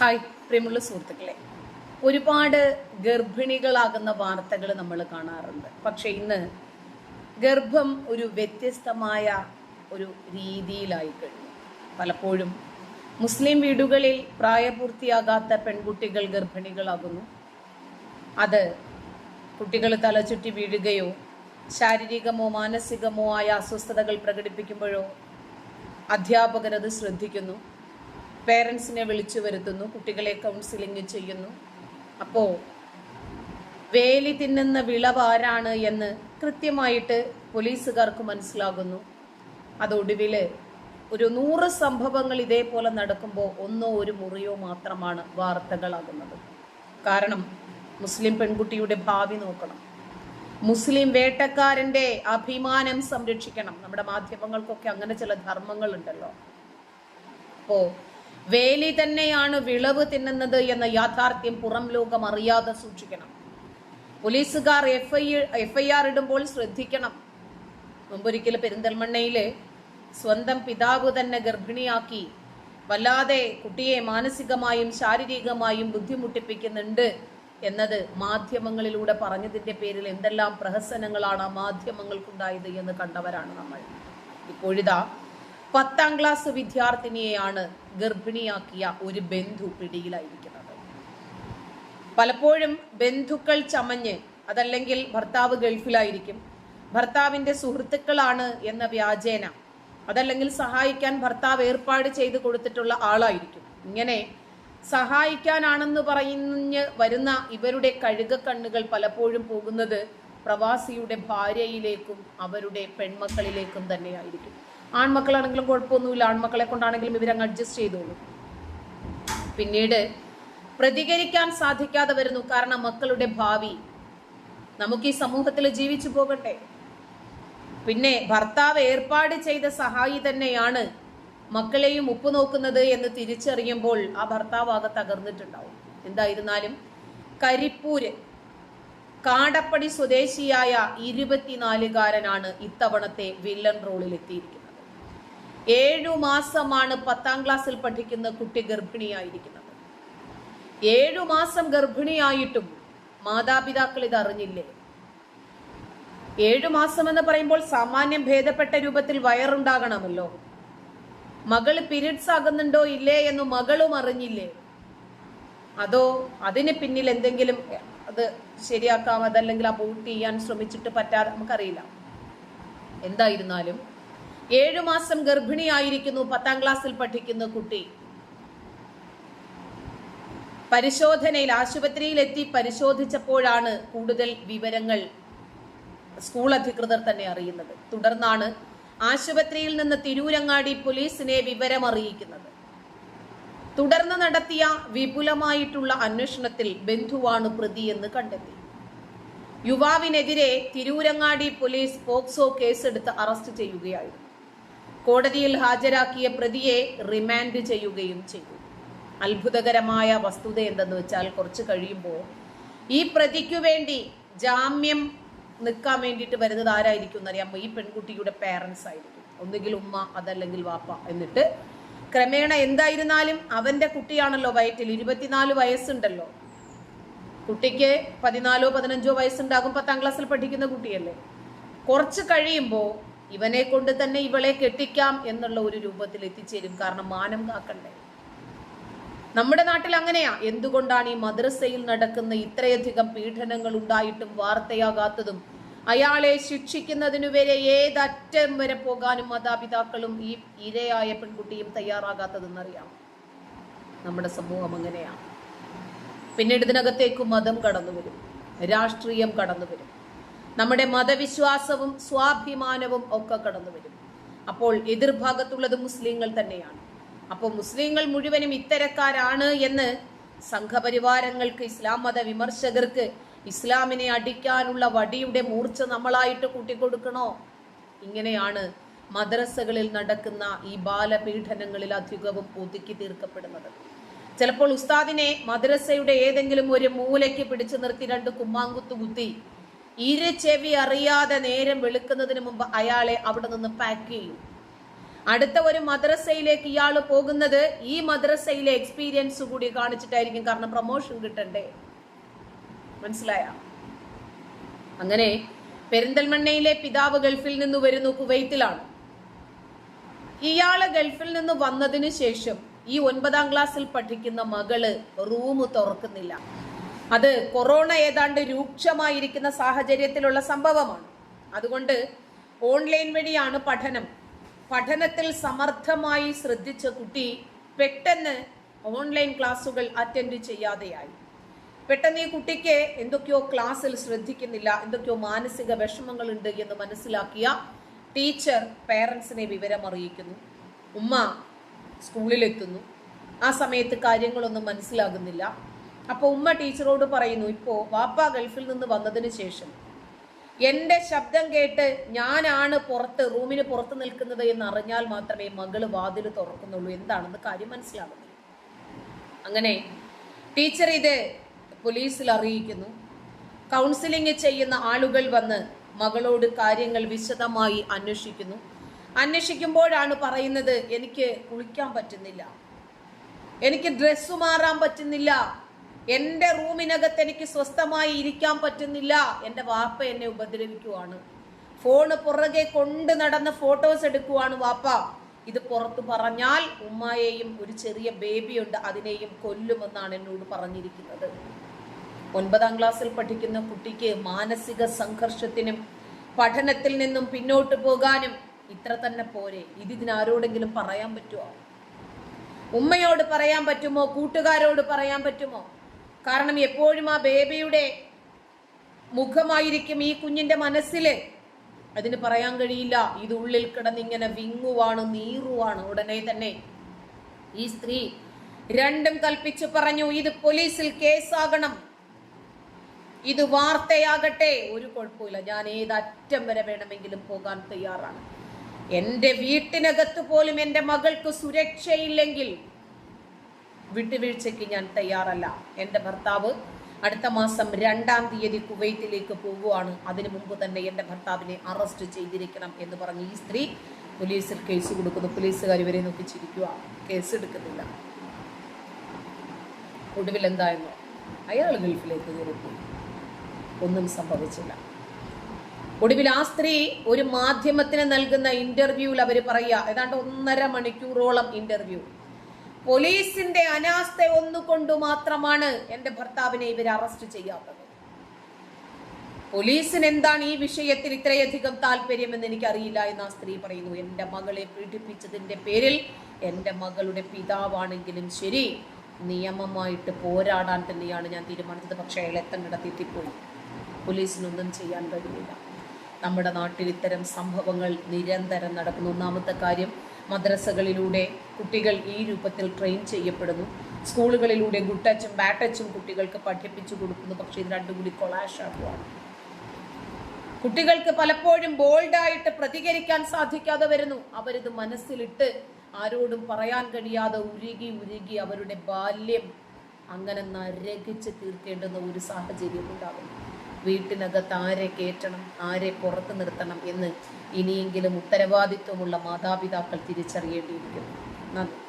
Hi പ്രിയമുള്ള സുഹൃത്തുക്കളെ. ഒരുപാട് ഗർഭിണികളാകുന്ന വാർത്തകൾ നമ്മൾ കാണാറുണ്ട്. പക്ഷേ ഇന്ന് ഗർഭം ഒരു വ്യത്യസ്തമായ ഒരു രീതിയിലായി കഴിഞ്ഞു. പലപ്പോഴും മുസ്ലിം വീടുകളിൽ പ്രായപൂർത്തിയാകാത്ത പെൺകുട്ടികൾ ഗർഭിണികളാകുന്നു. അത് കുട്ടികൾ തലചുറ്റി വീഴുകയോ ശാരീരികമോ മാനസികമോ ആയ അസ്വസ്ഥതകൾ പ്രകടിപ്പിക്കുമ്പോഴോ അധ്യാപകരത് ശ്രദ്ധിക്കുന്നു. പേരൻസിനെ വിളിച്ചു വരുത്തുന്നു കുട്ടികളെ കൗൺസിലിംഗ് ചെയ്യുന്നു. അപ്പോൾ വേലി തിന്നുന്ന വിളവാരാണ് എന്ന് കൃത്യമായിട്ട് പോലീസുകാർക്ക് മനസ്സിലാകുന്നു. അതൊടുവിൽ ഒരു നൂറ് സംഭവങ്ങൾ ഇതേപോലെ നടക്കുമ്പോൾ ഒന്നോ ഒരു മുറിയോ മാത്രമാണ് വാർത്തകളാകുന്നത്. കാരണം മുസ്ലിം പെൺകുട്ടിയുടെ ഭാവി നോക്കണം. മുസ്ലിം വേട്ടക്കാരന്റെ അഭിമാനം സംരക്ഷിക്കണം. നമ്മുടെ മാധ്യമങ്ങൾക്കൊക്കെ അങ്ങനെ ചില ധർമ്മങ്ങളുണ്ടല്ലോ. അപ്പോ വേലി തന്നെയാണ് വിളവ് തിന്നുന്നത് എന്ന യാഥാർത്ഥ്യം പുറം ലോകം അറിയാതെ സൂക്ഷിക്കണം. പോലീസുകാർ F I F I R ഇടുമ്പോൾ ശ്രദ്ധിക്കണം. മുമ്പൊരിക്കൽ പെരിന്തൽമണ്ണയിലെ സ്വന്തം പിതാവ് തന്നെ ഗർഭിണിയാക്കി വല്ലാതെ കുട്ടിയെ മാനസികമായും ശാരീരികമായും ബുദ്ധിമുട്ടിപ്പിക്കുന്നുണ്ട് എന്നത് മാധ്യമങ്ങളിലൂടെ പറഞ്ഞതിന്റെ പേരിൽ എന്തെല്ലാം പ്രഹസനങ്ങളാണ് മാധ്യമങ്ങൾക്കുണ്ടായത് എന്ന് കണ്ടവരാണ് നമ്മൾ. ഇപ്പോഴിതാ പത്താം ക്ലാസ് വിദ്യാർത്ഥിനിയെയാണ് ഗർഭിണിയാക്കിയ ഒരു ബന്ധു പിടിയിലായിരിക്കുന്നത്. പലപ്പോഴും ബന്ധുക്കൾ ചമഞ്ഞ് അതല്ലെങ്കിൽ ഭർത്താവ് ഗൾഫിലായിരിക്കും. ഭർത്താവിന്റെ സുഹൃത്തുക്കളാണ് എന്ന വ്യാജേന അതല്ലെങ്കിൽ സഹായിക്കാൻ ഭർത്താവ് ഏർപ്പാട് ചെയ്ത് കൊടുത്തിട്ടുള്ള ആളായിരിക്കും. ഇങ്ങനെ സഹായിക്കാനാണെന്ന് പറഞ്ഞ് വരുന്ന ഇവരുടെ കഴുക കണ്ണുകൾ പലപ്പോഴും പോകുന്നത് പ്രവാസിയുടെ ഭാര്യയിലേക്കും അവരുടെ പെൺമക്കളിലേക്കും തന്നെയായിരിക്കും. ആൺമക്കളാണെങ്കിലും കുഴപ്പമൊന്നുമില്ല. ആൺമക്കളെ കൊണ്ടാണെങ്കിലും ഇവരങ്ങ് അഡ്ജസ്റ്റ് ചെയ്തോളൂ. പിന്നീട് പ്രതികരിക്കാൻ സാധിക്കാതെ വരുന്നു. കാരണം മക്കളുടെ ഭാവി. നമുക്ക് ഈ സമൂഹത്തിൽ ജീവിച്ചു പോകട്ടെ. പിന്നെ ഭർത്താവ് ഏർപ്പാട് ചെയ്ത സഹായി തന്നെയാണ് മക്കളെയും ഉപ്പു നോക്കുന്നത് എന്ന് തിരിച്ചറിയുമ്പോൾ ആ ഭർത്താവ് ആകെ തകർന്നിട്ടുണ്ടാവും. എന്തായിരുന്നാലും കരിപ്പൂര് കാടപ്പടി സ്വദേശിയായ ഇരുപത്തിനാലുകാരനാണ് ഇത്തവണത്തെ വില്ലൻ റോളിൽ എത്തിയിരിക്കുന്നത് ഏഴു മാസമാണ് പത്താം ക്ലാസ്സിൽ പഠിക്കുന്ന കുട്ടി ഗർഭിണിയായിരിക്കുന്നത്. ഏഴു മാസം ഗർഭിണിയായിട്ടും മാതാപിതാക്കൾ ഇത് അറിഞ്ഞില്ലേ ഏഴു മാസം എന്ന് പറയുമ്പോൾ സാമാന്യം ഭേദപ്പെട്ട രൂപത്തിൽ വയറുണ്ടാകണമല്ലോ. മകൾ പിരീഡ്സ് ആകുന്നുണ്ടോ ഇല്ലേ എന്ന് മകളും അറിഞ്ഞില്ലേ? അതോ അതിന് പിന്നിൽ എന്തെങ്കിലും അത് ശരിയാക്കാം അതല്ലെങ്കിൽ അബോട്ട് ചെയ്യാൻ ശ്രമിച്ചിട്ട് പറ്റാതെ നമുക്കറിയില്ല. എന്തായിരുന്നാലും ഏഴു മാസം ഗർഭിണിയായിരിക്കുന്നു പത്താം ക്ലാസ്സിൽ പഠിക്കുന്ന കുട്ടി. പരിശോധനയിൽ ആശുപത്രിയിൽ എത്തി പരിശോധിച്ചപ്പോഴാണ് കൂടുതൽ വിവരങ്ങൾ സ്കൂൾ അധികൃതർ തന്നെ അറിയുന്നത്. തുടർന്നാണ് ആശുപത്രിയിൽ നിന്ന് തിരൂരങ്ങാടി പോലീസിനെ വിവരം അറിയിക്കുന്നത് തുടർന്ന് നടത്തിയ വിപുലമായിട്ടുള്ള അന്വേഷണത്തിൽ ബന്ധുവാണ് പ്രതി എന്ന് കണ്ടെത്തി. യുവാവിനെതിരെ തിരൂരങ്ങാടി പോലീസ് പോക്സോ കേസെടുത്ത് അറസ്റ്റ് ചെയ്യുകയായിരുന്നു. കോടതിയിൽ ഹാജരാക്കിയ പ്രതിയെ റിമാൻഡ് ചെയ്യുകയും ചെയ്തു. അത്ഭുതകരമായ വസ്തുത എന്തെന്ന് വെച്ചാൽ കുറച്ച് കഴിയുമ്പോൾ ഈ പ്രതിക്കു വേണ്ടി ജാമ്യം നിൽക്കാൻ വേണ്ടിയിട്ട് വരുന്നത് ആരായിരിക്കും എന്നറിയാം ഈ പെൺകുട്ടിയുടെ പേരൻസ് ആയിരിക്കും. ഒന്നുകിൽ ഉമ്മ അതല്ലെങ്കിൽ വാപ്പ എന്നിട്ട് ക്രമേണ എന്തായിരുന്നാലും അവന്റെ കുട്ടിയാണല്ലോ വയറ്റിൽ. ഇരുപത്തിനാല് വയസ്സുണ്ടല്ലോ. കുട്ടിക്ക് പതിനാലോ പതിനഞ്ചോ വയസ്സുണ്ടാകും പത്താം ക്ലാസ്സിൽ പഠിക്കുന്ന കുട്ടിയല്ലേ. കുറച്ച് കഴിയുമ്പോൾ ഇവനെ കൊണ്ട് തന്നെ ഇവളെ കെട്ടിക്കാം എന്നുള്ള ഒരു രൂപത്തിൽ എത്തിച്ചേരും. കാരണം മാനം കാക്കണ്ടേ? നമ്മുടെ നാട്ടിൽ അങ്ങനെയാ. എന്തുകൊണ്ടാണ് ഈ മദ്രസയിൽ നടക്കുന്ന ഇത്രയധികം പീഡനങ്ങൾ ഉണ്ടായിട്ടും വാർത്തയാകാത്തതും? അയാളെ ശിക്ഷിക്കുന്നതിനു വരെ ഏതറ്റം വരെ പോകാനും മാതാപിതാക്കളും ഈ ഇരയായ പെൺകുട്ടിയും തയ്യാറാകാത്തതെന്നറിയാം. നമ്മുടെ സമൂഹം അങ്ങനെയാണ് പിന്നീട് ഇതിനകത്തേക്ക് മതം കടന്നു വരും രാഷ്ട്രീയം കടന്നു വരും നമ്മുടെ മതവിശ്വാസവും സ്വാഭിമാനവും ഒക്കെ കടന്നു വരും. അപ്പോൾ എതിർഭാഗത്തുള്ളത് മുസ്ലിങ്ങൾ തന്നെയാണ്. അപ്പോൾ മുസ്ലിങ്ങൾ മുഴുവനും ഇത്തരക്കാരാണ് എന്ന് സംഘപരിവാരങ്ങൾക്ക് ഇസ്ലാം മത വിമർശകർക്ക് ഇസ്ലാമിനെ അടിക്കാനുള്ള വടിയുടെ മൂർച്ച നമ്മളായിട്ട് കൂട്ടിക്കൊടുക്കണോ? ഇങ്ങനെയാണ് മദ്രസകളിൽ നടക്കുന്ന ഈ ബാലപീഡനങ്ങളിൽ അധികവും ഒതുക്കി തീർക്കപ്പെടുന്നത്. ചിലപ്പോൾ ഉസ്താദിനെ മദ്രസയുടെ ഏതെങ്കിലും ഒരു മൂലയ്ക്ക് പിടിച്ചു നിർത്തി രണ്ട് കുമ്മാങ്കുത്തു കുത്തി ഇരു ചെവി അറിയാതെ നേരം വെളുക്കുന്നതിന് മുമ്പ് അയാളെ അവിടെ നിന്ന് പാക്ക് ചെയ്യും. അടുത്ത ഒരു മദ്രസയിലേക്ക് ഇയാൾ പോകുന്നത് ഈ മദ്രസയിലെ എക്സ്പീരിയൻസ് കൂടി കാണിച്ചിട്ടായിരിക്കും. കാരണം പ്രൊമോഷൻ കിട്ടണ്ടേ? മനസ്സിലായ? അങ്ങനെ പെരിന്തൽമണ്ണയിലെ പിതാവ് ഗൾഫിൽ നിന്ന് വരുന്നു കുവൈത്തിലാണ്. ഇയാൾ ഗൾഫിൽ നിന്ന് വന്നതിന് ശേഷം ഈ ഒൻപതാം ക്ലാസ്സിൽ പഠിക്കുന്ന മകൾ റൂം തുറക്കുന്നില്ല. അത് കൊറോണ ഏതാണ്ട് രൂക്ഷമായിരിക്കുന്ന സാഹചര്യത്തിലുള്ള സംഭവമാണ്. അതുകൊണ്ട് ഓൺലൈൻ വഴിയാണ് പഠനം. പഠനത്തിൽ സമർത്ഥമായി ശ്രദ്ധിച്ച കുട്ടി പെട്ടെന്ന് ഓൺലൈൻ ക്ലാസ്സുകൾ അറ്റൻഡ് ചെയ്യാതെയായി. പെട്ടെന്ന് ഈ കുട്ടിക്ക് എന്തൊക്കെയോ ക്ലാസ്സിൽ ശ്രദ്ധിക്കുന്നില്ല എന്തൊക്കെയോ മാനസിക വിഷമങ്ങളുണ്ട് എന്ന് മനസ്സിലാക്കിയ ടീച്ചർ പേരൻസിനെ വിവരം അറിയിക്കുന്നു ഉമ്മ സ്കൂളിലെത്തുന്നു. ആ സമയത്ത് കാര്യങ്ങളൊന്നും മനസ്സിലാകുന്നില്ല. അപ്പോൾ ഉമ്മ ടീച്ചറോട് പറയുന്നു ഇപ്പോൾ വാപ്പ ഗൾഫിൽ നിന്ന് വന്നതിന് ശേഷം എന്റെ ശബ്ദം കേട്ട് ഞാനാണ് പുറത്ത് റൂമിന് പുറത്ത് നിൽക്കുന്നത് എന്ന് അറിഞ്ഞാൽ മാത്രമേ മകൾ വാതിൽ തുറക്കുന്നുള്ളൂ. എന്താണെന്ന് കാര്യം മനസ്സിലാകുന്നു അങ്ങനെ ടീച്ചർ ഇത് പോലീസിൽ അറിയിക്കുന്നു. കൗൺസിലിംഗ് ചെയ്യുന്ന ആളുകൾ വന്ന് മകളോട് കാര്യങ്ങൾ വിശദമായി അന്വേഷിക്കുന്നു. അന്വേഷിക്കുമ്പോഴാണ് പറയുന്നത് എനിക്ക് കുളിക്കാൻ പറ്റുന്നില്ല. എനിക്ക് ഡ്രസ്സ് മാറാൻ പറ്റുന്നില്ല. എന്റെ റൂമിനകത്ത് എനിക്ക് സ്വസ്ഥമായി ഇരിക്കാൻ പറ്റുന്നില്ല. എന്റെ വാപ്പ എന്നെ ഉപദ്രവിക്കുവാണ്. ഫോണ് പുറകെ കൊണ്ട് നടന്ന് ഫോട്ടോസ് എടുക്കുവാണ് വാപ്പ. ഇത് പുറത്ത് പറഞ്ഞാൽ ഉമ്മയെയും ഒരു ചെറിയ ബേബിയുണ്ട് അതിനെയും കൊല്ലുമെന്നാണ് എന്നോട് പറഞ്ഞിരിക്കുന്നത്. ഒൻപതാം ക്ലാസ്സിൽ പഠിക്കുന്ന കുട്ടിക്ക് മാനസിക സംഘർഷത്തിനും പഠനത്തിൽ നിന്നും പിന്നോട്ട് പോകാനും ഇത്ര തന്നെ പോരെ. ഇത് ഇതിനാരോടെങ്കിലും പറയാൻ പറ്റുമോ ഉമ്മയോട് പറയാൻ പറ്റുമോ? കൂട്ടുകാരോട് പറയാൻ പറ്റുമോ? കാരണം എപ്പോഴും ആ ബേബിയുടെ മുഖമായിരിക്കും ഈ കുഞ്ഞിന്റെ മനസ്സിൽ അതിന് പറയാൻ കഴിയില്ല ഇത് ഉള്ളിൽ കിടന്നിങ്ങനെ വിങ്ങുവാണ് നീറുവാണ്. ഉടനെ തന്നെ ഈ സ്ത്രീ രണ്ടും കൽപ്പിച്ചു പറഞ്ഞു ഇത് പോലീസിൽ കേസാകണം. ഇത് വാർത്തയാകട്ടെ. ഒരു കുഴപ്പമില്ല ഞാൻ ഏതറ്റം വരെ വേണമെങ്കിലും പോകാൻ തയ്യാറാണ്. എന്റെ വീട്ടിനകത്ത് പോലും എന്റെ മകൾക്ക് സുരക്ഷയില്ലെങ്കിൽ വിട്ടുവീഴ്ചയ്ക്ക് ഞാൻ തയ്യാറല്ല. എന്റെ ഭർത്താവ് അടുത്ത മാസം രണ്ടാം തീയതി കുവൈത്തിലേക്ക് പോവുകയാണ്. അതിനു മുമ്പ് തന്നെ എന്റെ ഭർത്താവിനെ അറസ്റ്റ് ചെയ്തിരിക്കണം എന്ന് പറഞ്ഞ് ഈ സ്ത്രീ പോലീസിൽ കേസ് കൊടുക്കുന്നു. പോലീസുകാർ ഇവരെ നോക്കി ചിരിക്കുക കേസ് എടുക്കുന്നില്ല. ഒടുവിൽ എന്തായിരുന്നു അയാൾ ഗൾഫിലേക്ക് കയറിപ്പോയി. ഒന്നും സംഭവിച്ചില്ല. ഒടുവിൽ ആ സ്ത്രീ ഒരു മാധ്യമത്തിന് നൽകുന്ന ഇന്റർവ്യൂവിൽ അവർ പറയുക ഏതാണ്ട് ഒന്നര മണിക്കൂറോളം ഇന്റർവ്യൂ. പോലീസിന്റെ അനാസ്ഥ ഒന്നുകൊണ്ട് മാത്രമാണ് എന്റെ ഭർത്താവിനെ ഇവർ അറസ്റ്റ് ചെയ്യാത്തത്. പോലീസിന് എന്താണ് ഈ വിഷയത്തിൽ ഇത്രയധികം താല്പര്യമെന്ന് എനിക്കറിയില്ല എന്ന് ആ സ്ത്രീ പറയുന്നു. എന്റെ മകളെ പീഡിപ്പിച്ചതിന്റെ പേരിൽ എന്റെ മകളുടെ പിതാവാണെങ്കിലും ശരി നിയമമായിട്ട് പോരാടാൻ തന്നെയാണ് ഞാൻ തീരുമാനിച്ചത്. പക്ഷേ അയാൾ എത്തേണ്ടിടത്ത് എത്തിപ്പോയി? പോലീസിനൊന്നും ചെയ്യാൻ കഴിയില്ല. നമ്മുടെ നാട്ടിൽ ഇത്തരം സംഭവങ്ങൾ നിരന്തരം നടക്കുന്നു. ഒന്നാമത്തെ കാര്യം മദ്രസകളിലൂടെ കുട്ടികൾ ഈ രൂപത്തിൽ ട്രെയിൻ ചെയ്യപ്പെടുന്നു. സ്കൂളുകളിലൂടെ ഗുഡ് ടച്ചും ബാഡ് ടച്ചും കുട്ടികൾക്ക് പഠിപ്പിച്ചു കൊടുക്കുന്നു. പക്ഷേ ഇത് രണ്ടും കൂടി കൊളാഷ് ആക്കുവാണ് കുട്ടികൾക്ക് പലപ്പോഴും ബോൾഡായിട്ട് പ്രതികരിക്കാൻ സാധിക്കാതെ വരുന്നു. അവരിത് മനസ്സിലിട്ട് ആരോടും പറയാൻ കഴിയാതെ ഉരുകി ഉരുകി അവരുടെ ബാല്യം അങ്ങനെ നരകിച്ച് തീർക്കേണ്ടുന്ന ഒരു സാഹചര്യം ഉണ്ടാകുന്നു. വീട്ടിനകത്ത് ആരെ കയറ്റണം ആരെ പുറത്ത് നിർത്തണം എന്ന് ഇനിയെങ്കിലും ഉത്തരവാദിത്വമുള്ള മാതാപിതാക്കൾ തിരിച്ചറിയേണ്ടിയിരിക്കുന്നു. നന്ദി.